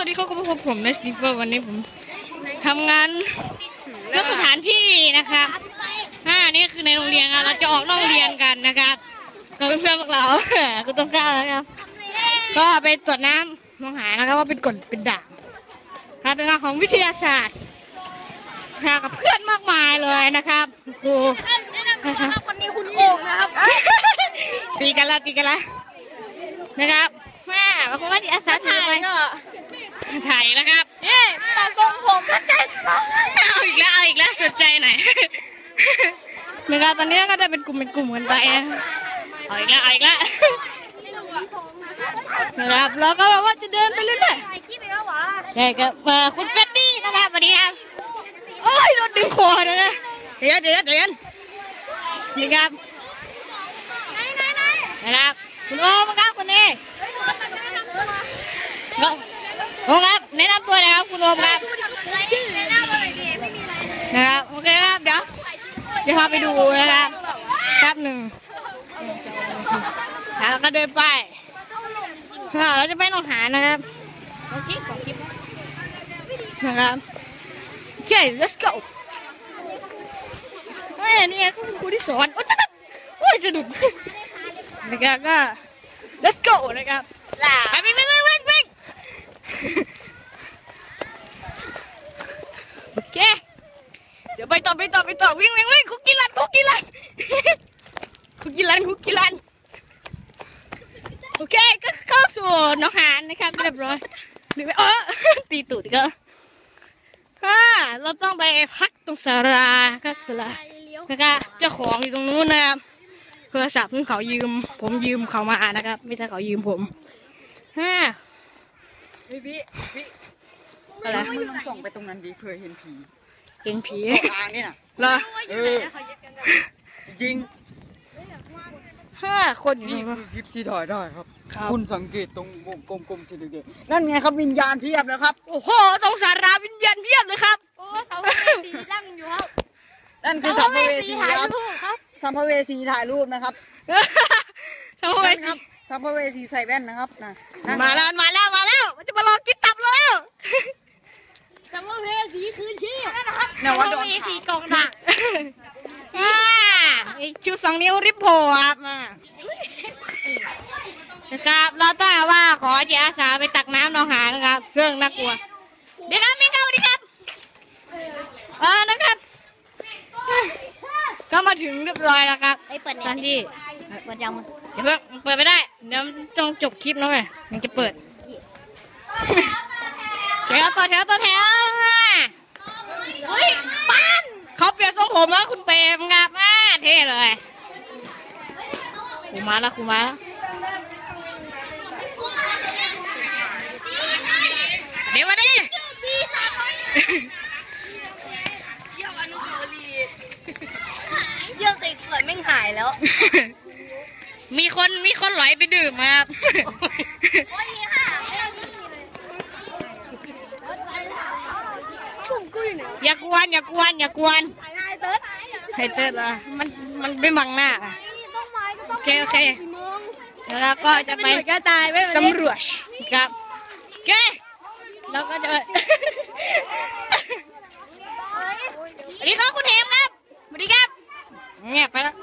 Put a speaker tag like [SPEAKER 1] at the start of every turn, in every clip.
[SPEAKER 1] วัสดีครับพบกับผมเนสติเฟอร์วันนี้ผมทำงานเลือกสถานที่นะครับอ่านี่คือในโรงเรียนครับเราจะออกนอกโรงเรียนกันนะครับกับเพื่อนๆพวกเราคุณต้นกล้านะครับ ก็ไปตรวจน้ำมองหานะครับว่าเป็นกฎเป็นด่างครับเป็นงานของวิทยาศาสตร์ค่ะกับเพื่อนมากมายเลยนะครับครู
[SPEAKER 2] คนนี้คุณโอ่งนะครับ
[SPEAKER 1] ตีกันละตีกันละนะครับแม่บางคนว่าที่อาสาถ่าย ก็ถ่ายนะครับ
[SPEAKER 2] เย้ตัดทรงผมชัดเจน
[SPEAKER 1] เอาอีกแล้วเอาอีกแล้วสนใจหน่อยนะครับตอนนี้ก็ได้เป็นกลุ่มเป็นกลุ่มกันไปนะเอาอีกแล้วเอาอีกแล้วนะครับ แล้วก็แบบว่าจะเดินไปเรื่อย
[SPEAKER 2] ถ่ายคลิปอีกแล้วหวะ
[SPEAKER 1] ๆใช่ครับเอ่อคุณเฟดดี้นะครับสวัสดีครับโอ้ยโดนดึงคอเลยนะเดี๋ยวเดี๋ยวเดี๋ยวนี่ครับ
[SPEAKER 2] ไหนไหนไหน
[SPEAKER 1] นะครับคุณโอมครับคนนี้
[SPEAKER 2] เฮ้ยตัดหน้าหนังตัวมา
[SPEAKER 1] ก็โอมครับแนะนำตัวหนะครับคุณโอมครับ
[SPEAKER 2] อะไรที่ในหน้าตัวไหนดีไม่มีอะไรเลย
[SPEAKER 1] นะครับโอเคครับเดี๋ยวเดี๋ยวพาไปดูนะครับแป๊บหนึ่งแล้วก็เดินไปอ่าเราจะไปหนองหานนะครับโอเคขอคลิปนะครับโอเค let's go เฮ้ยนี่ไงคุณครูที่สอนโอ๊ยตะโอ้ยจะดุนะครับก็ let's go นะครับไปไปไปไปไปไปโอเค เดี๋ยวไปต่อไปต่อไปต่อวิ่งวิ่งวิ่งคุกกี้รันคุกกี้รันคุกกี้รันคุกกี้รันโอเคก็เข้าสู่หน้องหานนะครับเรียบร้อยหรือไม่เออตีตูดอีก็ฮ่าเราต้องไปพักตรงสาราครับสารานะครับเจ้าของอยู่ตรงนู้นนะครับโทรศัพท์เพิ่งเขายืม ผมยืมเขามานะครับ ไม่ใช่เขายืมผมฮ่า
[SPEAKER 3] พี่พี่พี่
[SPEAKER 1] อะไร
[SPEAKER 3] มึงลองส่องไปตรงนั้นดิเผื่อเห็นผี
[SPEAKER 1] เห็นผี
[SPEAKER 3] กลางนี่น่ะ
[SPEAKER 1] เหรอ
[SPEAKER 3] เออจริง
[SPEAKER 1] ฮ่าคนอ
[SPEAKER 3] ๆ
[SPEAKER 1] ยู่
[SPEAKER 3] นี่
[SPEAKER 1] ตรง
[SPEAKER 3] คือคลิปที่ถ่ายได้ครับ
[SPEAKER 1] ครับ
[SPEAKER 3] คุณสังเกตตรงวงกลมๆสีแดงๆนั่นไงครับวิญญาณเพียบแล้วครับ
[SPEAKER 1] โอ้โหตรงสาราวิญญาณเพียบเลยครับ
[SPEAKER 2] โอ้เสาเวสีนั่งอยู่ครับ
[SPEAKER 3] นั่นคือ
[SPEAKER 2] เสา
[SPEAKER 3] สัมภ
[SPEAKER 2] เว
[SPEAKER 3] เว
[SPEAKER 2] สี
[SPEAKER 3] สี
[SPEAKER 2] ถ่าย
[SPEAKER 3] ครับ
[SPEAKER 2] รูปครับ
[SPEAKER 3] สัมภเวสีถ่ายรูปนะครับ
[SPEAKER 1] ชาวเว
[SPEAKER 3] นั่นค
[SPEAKER 1] ที
[SPEAKER 3] รับสัมภเวสีใส่แว่นนะครับนะนั่น
[SPEAKER 1] มาแล้วมาแล้วมาแล้ว มันจะมาลองกินตับแล้ว
[SPEAKER 2] เสาเวสีคืนชีพ
[SPEAKER 3] เนี่ยว่าโดน
[SPEAKER 2] มีสีกองดัก
[SPEAKER 1] อ่าชูสองนิ้วริบโผล่ครับมานะครับเราต้องว่าขอจิตอาสาไปตักน้ำหนองหานะครับ เครื่องน่ากลัว เดี๋ยวครับมิงเข้าดีครับ เออนะครับ ก็มาถึงเรียบร้อยแล้วครับ
[SPEAKER 2] ไอ้เปิด
[SPEAKER 1] ตอนที่
[SPEAKER 2] เปิดยังมัน
[SPEAKER 1] เดี๋ยวเพิ่งเปิดไม่ได้ เดี๋ยวต้องจบคลิปแล้วไงยังจะเปิดแถวต่อแถวต่อแถว ฮ้ยปันเขาเปลี่ยนทรงผมแล้วคุณเปรมครับมาเท่เลยครูมาแล้วครูมาแล้วเดี๋ยวมาดิ
[SPEAKER 2] เยี่ยวใส่ขวดแม่งหายแล้ว
[SPEAKER 1] มีคนมีคนไหลไปดื่มครับ
[SPEAKER 2] ชุ่มกุ้ยเนี่ย
[SPEAKER 1] อย่า กวนอย่ากวนอย่ากวน
[SPEAKER 2] ถ่ายนายเติร์ด
[SPEAKER 1] ไฮเตอร์ละมันมันไม่บังหน้าอะ
[SPEAKER 2] ต้นไม้ก็ต้อง
[SPEAKER 1] โอเคโอเค
[SPEAKER 2] สี่โมง
[SPEAKER 1] แล้วเราก็จะไปสำรวจครับโอเคเราก็จะสวัสดีครับคุณเฮมครับสวัสดีครับเงียบไปแล้ว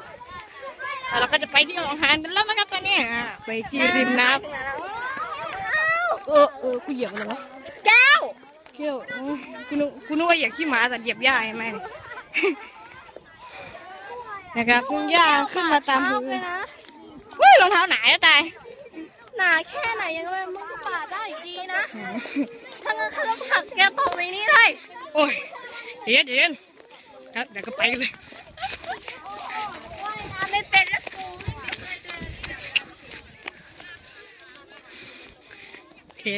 [SPEAKER 1] แล้วเราก็จะไปที่หนองหานกันแล้วนะครับตอนนี้อ่าไปที่ริมน้ำเออเออกูเหยียบอะไรวะ
[SPEAKER 2] แก้ว
[SPEAKER 1] เขี้ยวโอ้ยกูนึกกูนึกว่าเหยียบขี้หมาแต่เหยียบหญ้าใช่ไหมเนี่ยนะครับคุณหญ้าขึ้นมาตามพื้น
[SPEAKER 2] เลยนะ
[SPEAKER 1] อุ้ยรองเท้าหนาจะตาย
[SPEAKER 2] หนาแค่ไหนยังไงมึงก็ปาดได้อยู่ดีนะถ้างั้นข้าก็ผลักแกตกในนี้ได้
[SPEAKER 1] โอ้ยเดี๋ยวเดี๋ยวครับเดี๋ยวก็ไปกันเลย
[SPEAKER 2] ว่ายน้ำไม่เป็นแล้วกู
[SPEAKER 1] โอเค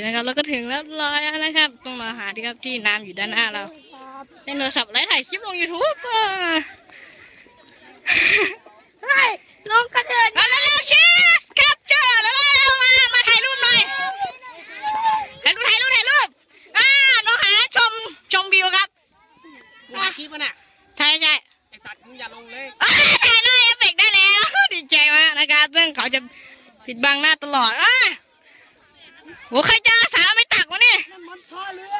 [SPEAKER 1] นะครับเราก็ถึงแล้วร้อยแล้วนะครับต้องมาหาที่ครับที่น้ำอยู่ด้านหน้าเราเล่นโทรศัพท์ไลฟ์ถ่ายคลิปลงยูทูบอะ
[SPEAKER 2] เฮ้ยลงกระเดิน
[SPEAKER 1] เอาเร็วๆชีสครับเจอแล้วเร็วๆมามาถ่ายรูปหน่อยถ่ายรูปถ่ายรูปถ่ายรูปอ่าน้องหาชมชมวิวครับ
[SPEAKER 3] คลิปมันอะ
[SPEAKER 1] ถ่ายใช่
[SPEAKER 3] ไอสัตว์มึงอย่าลงเลย
[SPEAKER 1] อ่าถ่ายหน้าเอฟเฟกต์ได้แล้วดีใจมากนะครับซึ่งเขาจะปิดบังหน้าตลอดอะ โหใครจะอาสาไม่ตักวะนี่ย
[SPEAKER 3] นั่นมัน
[SPEAKER 1] ท่อ
[SPEAKER 4] เรือ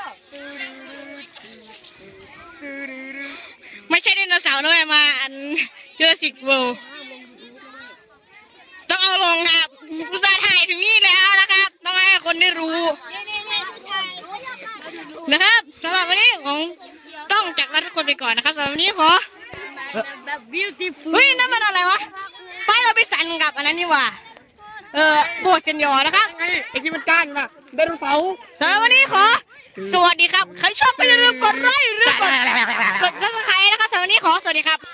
[SPEAKER 1] ไม่ใช่ดโนสาวด้วยมาอันเจอสิกเวลต้องเอาลงครับกูจะถ่ายถึงนี่แล้วนะครับ ต้องให้คนได้รู้ นะครับสำหรับวันนี้ของต้องจากลาทุกคนไปก่อนนะครับสำหรับวันนี้ขอเฮ้ยนั่นมันอะไรวะ ไปเราไปสั่นกับอันนั้นนี่ว่าเออ โบสถ์เซนยอนะครับ
[SPEAKER 3] ไอ้ที่มันก้านน่ะไดโนเสาร์
[SPEAKER 1] สำหรับวันนี้ขอ สวัสดีครับ ใครชอบก็อย่าลืมกดไลค์หรือกดกดซับสไครต์นะครับสำหรับวันนี้ขอสวัสดีครับ